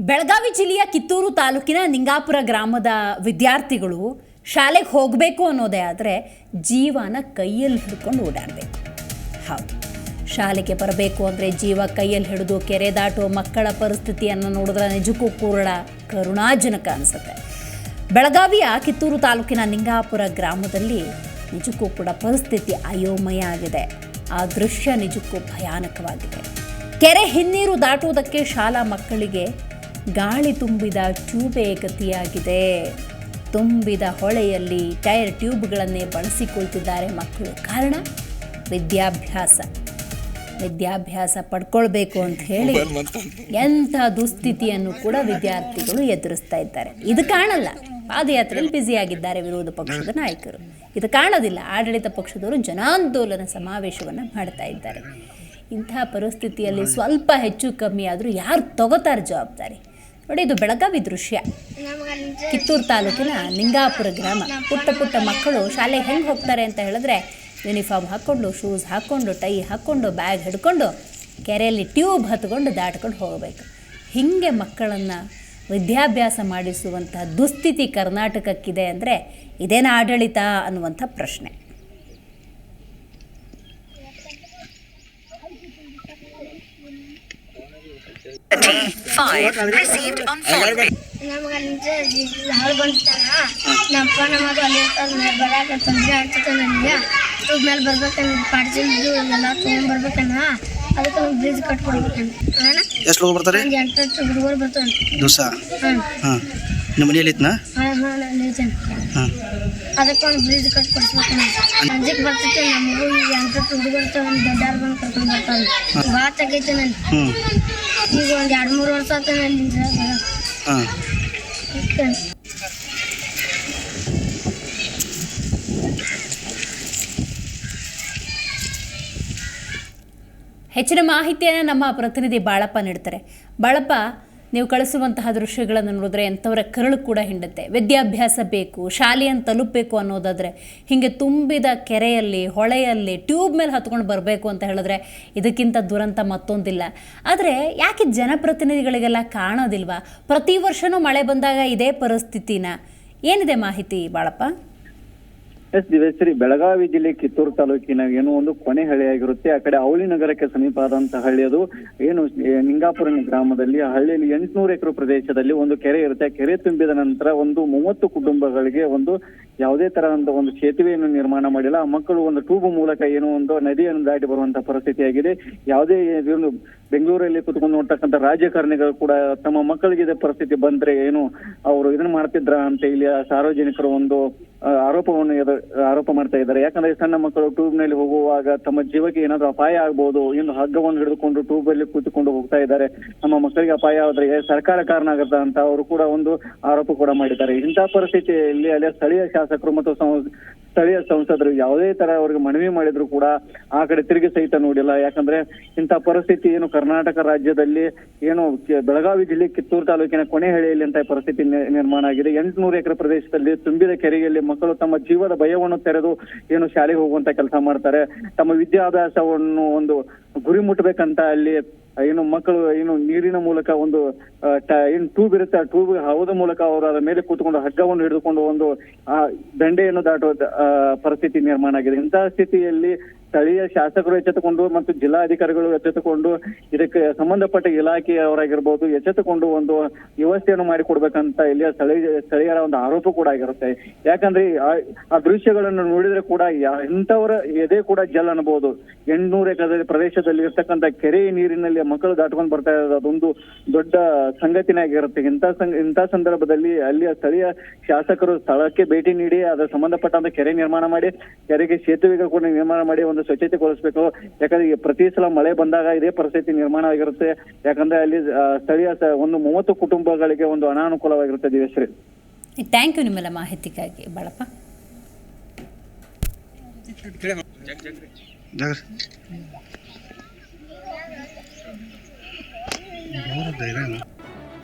ಬೆಳಗಾವಿ ಜಿಲ್ಲೆಯ ಕಿತ್ತೂರು ತಾಲೂಕಿನ ನಿಂಗಾಪುರ ಗ್ರಾಮದ ವಿದ್ಯಾರ್ಥಿಗಳು ಶಾಲೆಗೆ ಹೋಗಬೇಕು ಅನ್ನೋದೇ ಆದರೆ ಜೀವನ ಕೈಯಲ್ಲಿ ಹಿಡ್ಕೊಂಡು ಓಡಾಡಬೇಕು. ಹೌದು. ಶಾಲೆಗೆ ಬರಬೇಕು ಅಂದರೆ ಜೀವ ಕೈಯಲ್ಲಿ ಹಿಡಿದು ಕೆರೆ ದಾಟುವ ಮಕ್ಕಳ ಪರಿಸ್ಥಿತಿಯನ್ನು ನೋಡಿದ್ರೆ ನಿಜಕ್ಕೂ ಕೂಡ ಕರುಣಾಜನಕ ಅನಿಸುತ್ತೆ. ಬೆಳಗಾವಿಯ ಕಿತ್ತೂರು ತಾಲೂಕಿನ ನಿಂಗಾಪುರ ಗ್ರಾಮದಲ್ಲಿ ನಿಜಕ್ಕೂ ಕೂಡ ಪರಿಸ್ಥಿತಿ ಅಯೋಮಯ ಆಗಿದೆ. ಆ ದೃಶ್ಯ ನಿಜಕ್ಕೂ ಭಯಾನಕವಾಗಿದೆ. ಕೆರೆ ಹಿನ್ನೀರು ದಾಟುವುದಕ್ಕೆ ಶಾಲಾ ಮಕ್ಕಳಿಗೆ ಗಾಳಿ ತುಂಬಿದ ಟ್ಯೂಬೇ ಗತಿಯಾಗಿದೆ. ತುಂಬಿದ ಹೊಳೆಯಲ್ಲಿ ಟೈರ್ ಟ್ಯೂಬ್ಗಳನ್ನೇ ಬಳಸಿಕೊಳ್ತಿದ್ದಾರೆ ಮಕ್ಕಳು. ಕಾರಣ? ವಿದ್ಯಾಭ್ಯಾಸ. ವಿದ್ಯಾಭ್ಯಾಸ ಪಡ್ಕೊಳ್ಬೇಕು ಅಂತ ಹೇಳಿ ಎಂಥ ದುಸ್ಥಿತಿಯನ್ನು ಕೂಡ ವಿದ್ಯಾರ್ಥಿಗಳು ಎದುರಿಸ್ತಾ ಇದ್ದಾರೆ. ಇದು ಕಾಣಲ್ಲ. ಪಾದಯಾತ್ರೆಯಲ್ಲಿ ಬ್ಯುಸಿಯಾಗಿದ್ದಾರೆ ವಿರೋಧ ಪಕ್ಷದ ನಾಯಕರು. ಇದು ಕಾಣೋದಿಲ್ಲ. ಆಡಳಿತ ಪಕ್ಷದವರು ಜನಾಂದೋಲನ ಸಮಾವೇಶವನ್ನು ಮಾಡ್ತಾ ಇದ್ದಾರೆ. ಇಂಥ ಪರಿಸ್ಥಿತಿಯಲ್ಲಿ ಸ್ವಲ್ಪ ಹೆಚ್ಚು ಕಮ್ಮಿ ಆದರೂ ಯಾರು ತಗೋತಾರೆ ಜವಾಬ್ದಾರಿ? ನೋಡಿ, ಇದು ಬೆಳಗಾವಿ ದೃಶ್ಯ. ಕಿತ್ತೂರು ತಾಲೂಕಿನ ನಿಂಗಾಪುರ ಗ್ರಾಮ. ಪುಟ್ಟ ಪುಟ್ಟ ಮಕ್ಕಳು ಶಾಲೆಗೆ ಹೆಂಗೆ ಹೋಗ್ತಾರೆ ಅಂತ ಹೇಳಿದ್ರೆ, ಯೂನಿಫಾರ್ಮ್ ಹಾಕ್ಕೊಂಡು, ಶೂಸ್ ಹಾಕ್ಕೊಂಡು, ಟೈ ಹಾಕ್ಕೊಂಡು, ಬ್ಯಾಗ್ ಹಿಡ್ಕೊಂಡು, ಕೆರೆಯಲ್ಲಿ ಟ್ಯೂಬ್ ಹತ್ಕೊಂಡು ದಾಟ್ಕೊಂಡು ಹೋಗಬೇಕು. ಹೀಗೆ ಮಕ್ಕಳನ್ನು ವಿದ್ಯಾಭ್ಯಾಸ ಮಾಡಿಸುವಂಥ ದುಸ್ಥಿತಿ ಕರ್ನಾಟಕಕ್ಕಿದೆ ಅಂದರೆ, ಇದೇನ ಆಡಳಿತ ಅನ್ನುವಂಥ ಪ್ರಶ್ನೆ. Five received on phone. ನಮ್ಗೆ ಅಲ್ಲಿಂದ ಹಾಳು ಬಂತಾನ ನಮ್ಮಪ್ಪ ನಮ್ಮದು ಅಲ್ಲಿ ಬರಾಕ ತೊಂದರೆ ಆಗ್ತದೆ ನನಗೆ ಮೇಲೆ ಬರ್ಬೇಕನ್ನ ಪಾಡ್ಸಿದ್ದು ಎಲ್ಲ ತೊಗೊಂಡ್ಬರ್ಬೇಕನ್ನ ಅದಕ್ಕೆ ನಮ್ಗೆ ಬ್ರಿಡ್ಜ್ ಕಟ್ಕೊಡ್ಬೇಕನ್ನ ಎಷ್ಟು ಲೋಕ ಬರ್ತಾರೆ? ಒಂದು ಎಂಟು ಹುಡುಗರು ಬರ್ತಾವೆ ದಿವಸ? ಹಾಂ ಹಾಂ. ನಿಮ್ಮ ಮನೆಯಲ್ಲಿ ಇತ್ನಾ ಹಾಂ ಹಾಂ ನಾನು ಇದ್ದೇನೆ ಹಾಂ. ಅದಕ್ಕೆ ಒಂದು ಬ್ರಿಡ್ಜ್ ಕಟ್ಕೊಡ್ಸ್ಬೇಕನ್ನ ಸಂಜೆಗೆ ಬರ್ತೈತೆ ನಮಗೂ ಎಂಟು ಹುಡುಗರು ಒಂದು ದೊಡ್ಡಾರು ಬಂದು ಕರ್ಕೊಂಡು ಬರ್ತಾರೆ. ಭಾಳ ತೆಗೈತೆ ನಾನು ಹ್ಞೂ ಈಗ ಒಂದು ಎರಡು ಮೂರು ವರ್ಷ ಆತ ಹಾಂ. ಹೆಚ್ಚಿನ ಮಾಹಿತಿಯನ್ನು ನಮ್ಮ ಪ್ರತಿನಿಧಿ ಬಾಳಪ್ಪ ನೀಡ್ತಾರೆ. ಬಾಳಪ್ಪ ನೀವು ಕಳಿಸುವಂತಹ ದೃಶ್ಯಗಳನ್ನು ನೋಡಿದ್ರೆ ಎಂಥವರ ಕರಳು ಕೂಡ ಹಿಂಡುತ್ತೆ. ವಿದ್ಯಾಭ್ಯಾಸ ಬೇಕು, ಶಾಲೆಯನ್ನು ತಲುಪಬೇಕು ಅನ್ನೋದಾದರೆ ಹೀಗೆ ತುಂಬಿದ ಕೆರೆಯಲ್ಲಿ, ಹೊಳೆಯಲ್ಲಿ, ಟ್ಯೂಬ್ ಮೇಲೆ ಹತ್ಕೊಂಡು ಬರಬೇಕು ಅಂತ ಹೇಳಿದ್ರೆ ಇದಕ್ಕಿಂತ ದುರಂತ ಮತ್ತೊಂದಿಲ್ಲ. ಆದರೆ ಯಾಕೆ ಜನಪ್ರತಿನಿಧಿಗಳಿಗೆಲ್ಲ ಕಾಣೋದಿಲ್ವಾ? ಪ್ರತಿ ವರ್ಷವೂ ಮಳೆ ಬಂದಾಗ ಇದೇ ಪರಿಸ್ಥಿತಿನ. ಏನಿದೆ ಮಾಹಿತಿ, ಬಾಳಪ್ಪ? ಎಸ್ ದಿವೇಶ್ವರಿ ಬೆಳಗಾವಿ ಜಿಲ್ಲೆ ಕಿತ್ತೂರು ತಾಲೂಕಿನ ಏನು ಒಂದು ಕೊನೆ ಹಳ್ಳಿಯಾಗಿರುತ್ತೆ. ಆ ಕಡೆ ಅವಳಿ ನಗರಕ್ಕೆ ಸಮೀಪ ಆದಂತಹ ಹಳ್ಳಿ ಅದು. ಏನು ನಿಂಗಾಪುರ ಗ್ರಾಮದಲ್ಲಿ ಆ ಹಳ್ಳಿಯಲ್ಲಿ ಎಂಟುನೂರು ಎಕರೆ ಪ್ರದೇಶದಲ್ಲಿ ಒಂದು ಕೆರೆ ಇರುತ್ತೆ. ಕೆರೆ ತುಂಬಿದ ನಂತರ ಒಂದು ಮೂವತ್ತು ಕುಟುಂಬಗಳಿಗೆ ಒಂದು ಯಾವುದೇ ತರಹದ ಒಂದು ಸೇತುವೆಯನ್ನು ನಿರ್ಮಾಣ ಮಾಡಿಲ್ಲ. ಆ ಮಕ್ಕಳು ಒಂದು ಟ್ಯೂಬ್ ಮೂಲಕ ಏನು ಒಂದು ನದಿಯನ್ನು ದಾಟಿ ಬರುವಂತಹ ಪರಿಸ್ಥಿತಿಯಾಗಿದೆ. ಯಾವುದೇ ಒಂದು ಬೆಂಗಳೂರಲ್ಲಿ ಕುತ್ಕೊಂಡು ನೋಡ್ತಕ್ಕಂಥ ರಾಜಕಾರಣಿಗಳು ಕೂಡ ತಮ್ಮ ಮಕ್ಕಳಿಗೆ ಇದೇ ಪರಿಸ್ಥಿತಿ ಬಂದ್ರೆ ಏನು, ಅವರು ಇದನ್ನ ಮಾಡ್ತಿದ್ರ ಅಂತ ಇಲ್ಲಿ ಸಾರ್ವಜನಿಕರು ಒಂದು ಆರೋಪವನ್ನು ಎದು- ಆರೋಪ ಮಾಡ್ತಾ ಇದ್ದಾರೆ. ಯಾಕಂದ್ರೆ ಸಣ್ಣ ಮಕ್ಕಳು ಟ್ಯೂಬ್ನಲ್ಲಿ ಹೋಗುವಾಗ ತಮ್ಮ ಜೀವಕ್ಕೆ ಏನಾದ್ರು ಅಪಾಯ ಆಗ್ಬಹುದು ಇನ್ನು ಹಗ್ಗವನ್ನು ಹಿಡಿದುಕೊಂಡು ಟ್ಯೂಬ್ ಅಲ್ಲಿ ಕೂತುಕೊಂಡು ಹೋಗ್ತಾ ಇದ್ದಾರೆ. ನಮ್ಮ ಮಕ್ಕಳಿಗೆ ಅಪಾಯ ಆದ್ರೆ ಸರ್ಕಾರ ಕಾರಣ ಆಗುತ್ತೆ ಅಂತ ಅವರು ಕೂಡ ಒಂದು ಆರೋಪ ಕೂಡ ಮಾಡಿದ್ದಾರೆ. ಇಂತಹ ಪರಿಸ್ಥಿತಿಯಲ್ಲಿ ಅಲ್ಲಿ ಸ್ಥಳೀಯ ಶಾಸಕರು ಮತ್ತು ಸ್ಥಳೀಯ ಸಂಸದರು ಯಾವುದೇ ತರ ಅವ್ರಿಗೆ ಮನವಿ ಮಾಡಿದ್ರು ಕೂಡ ಆ ಕಡೆ ತಿರುಗಿ ಸಹಿತ ನೋಡಿಲ್ಲ. ಯಾಕಂದ್ರೆ ಇಂಥ ಪರಿಸ್ಥಿತಿ ಏನು ಕರ್ನಾಟಕ ರಾಜ್ಯದಲ್ಲಿ ಏನು ಬೆಳಗಾವಿ ಜಿಲ್ಲೆ ಕಿತ್ತೂರು ತಾಲೂಕಿನ ಕೊನೆಹಳ್ಳಿಯಲ್ಲಿ ಅಂತ ಪರಿಸ್ಥಿತಿ ನಿರ್ಮಾಣ ಆಗಿದೆ. ಎಂಟುನೂರು ಎಕರೆ ಪ್ರದೇಶದಲ್ಲಿ ತುಂಬಿದ ಕೆರೆಯಲ್ಲಿ ಮಕ್ಕಳು ತಮ್ಮ ಜೀವದ ಭಯವನ್ನು ತೆರೆದು ಏನು ಶಾಲೆಗೆ ಹೋಗುವಂತ ಕೆಲಸ ಮಾಡ್ತಾರೆ. ತಮ್ಮ ವಿದ್ಯಾಭ್ಯಾಸವನ್ನು ಒಂದು ಗುರಿ ಮುಟ್ಟಬೇಕಂತ ಅಲ್ಲಿ ಏನು ಮಕ್ಕಳು ಏನು ನೀರಿನ ಮೂಲಕ ಒಂದು ಏನು ಟ್ಯೂಬ್ ಇರುತ್ತೆ, ಆ ಟ್ಯೂಬ್ ಹವದ ಮೂಲಕ ಅವರು ಅದರ ಮೇಲೆ ಕೂತ್ಕೊಂಡು ಹಗ್ಗವನ್ನು ಹಿಡಿದುಕೊಂಡು ಒಂದು, ಆ, ದಂಡೆಯನ್ನು ದಾಟುವ ಪರಿಸ್ಥಿತಿ ನಿರ್ಮಾಣ ಆಗಿದೆ. ಇಂತಹ ಸ್ಥಿತಿಯಲ್ಲಿ ಸ್ಥಳೀಯ ಶಾಸಕರು ಎಚ್ಚೆತ್ತುಕೊಂಡು ಮತ್ತು ಜಿಲ್ಲಾಧಿಕಾರಿಗಳು ಎಚ್ಚೆತ್ತುಕೊಂಡು ಇದಕ್ಕೆ ಸಂಬಂಧಪಟ್ಟ ಇಲಾಖೆಯವರಾಗಿರ್ಬೋದು ಎಚ್ಚೆತ್ತುಕೊಂಡು ಒಂದು ವ್ಯವಸ್ಥೆಯನ್ನು ಮಾಡಿಕೊಡ್ಬೇಕಂತ ಇಲ್ಲಿಯ ಸ್ಥಳೀಯ ಸ್ಥಳೀಯರ ಒಂದು ಆರೋಪ ಕೂಡ ಆಗಿರುತ್ತೆ. ಯಾಕಂದ್ರೆ, ಆ- ದೃಶ್ಯಗಳನ್ನು ನೋಡಿದ್ರೆ ಕೂಡ ಇಂಥವರ ಎದೆ ಕೂಡ ಜಲ್ ಅನ್ಬೋದು. ಎಂಟ್ನೂರ ಎಕರೆ ಪ್ರದೇಶದಲ್ಲಿ ಇರ್ತಕ್ಕಂಥ ಕೆರೆ ನೀರಿನಲ್ಲಿ ಮಕ್ಕಳು ದಾಟ್ಕೊಂಡು ಬರ್ತಾ ಇರೋದು ಅದೊಂದು ದೊಡ್ಡ ಸಂಗತಿನೇ ಇಂತ ಇಂಥ ಸಂಗ ಇಂಥ ಸಂದರ್ಭದಲ್ಲಿ ಅಲ್ಲಿಯ ಸ್ಥಳೀಯ ಶಾಸಕರು ಸ್ಥಳಕ್ಕೆ ಭೇಟಿ ನೀಡಿ ಅದರ ಸಂಬಂಧಪಟ್ಟಂತ ಕೆರೆ ನಿರ್ಮಾಣ ಮಾಡಿ ಕೆರೆಗೆ ಸೇತುವೆಗಳು ಕೂಡ ನಿರ್ಮಾಣ ಮಾಡಿ ಒಂದು ಸ್ವಚ್ಛತೆಗೊಳಿಸ್ಬೇಕು ಯಾಕಂದ್ರೆ ಈ ಪ್ರತಿ ಸಲ ಮಳೆ ಬಂದಾಗ ಇದೇ ಪರಿಸ್ಥಿತಿ ನಿರ್ಮಾಣ ಆಗಿರುತ್ತೆ ಯಾಕಂದ್ರೆ ಅಲ್ಲಿ ಸ್ಥಳೀಯ ಸ- ಒಂದು ಮೂವತ್ತು ಕುಟುಂಬಗಳಿಗೆ ಒಂದು ಅನಾನುಕೂಲವಾಗಿರುತ್ತೆ ದಿವೇಶ್ವರಿ ಥ್ಯಾಂಕ್ ಯು ನಿಮ್ಮೆಲ್ಲ ಮಾಹಿತಿಗಾಗಿ ಬಾಳಪ್ಪ. ಜಾಗ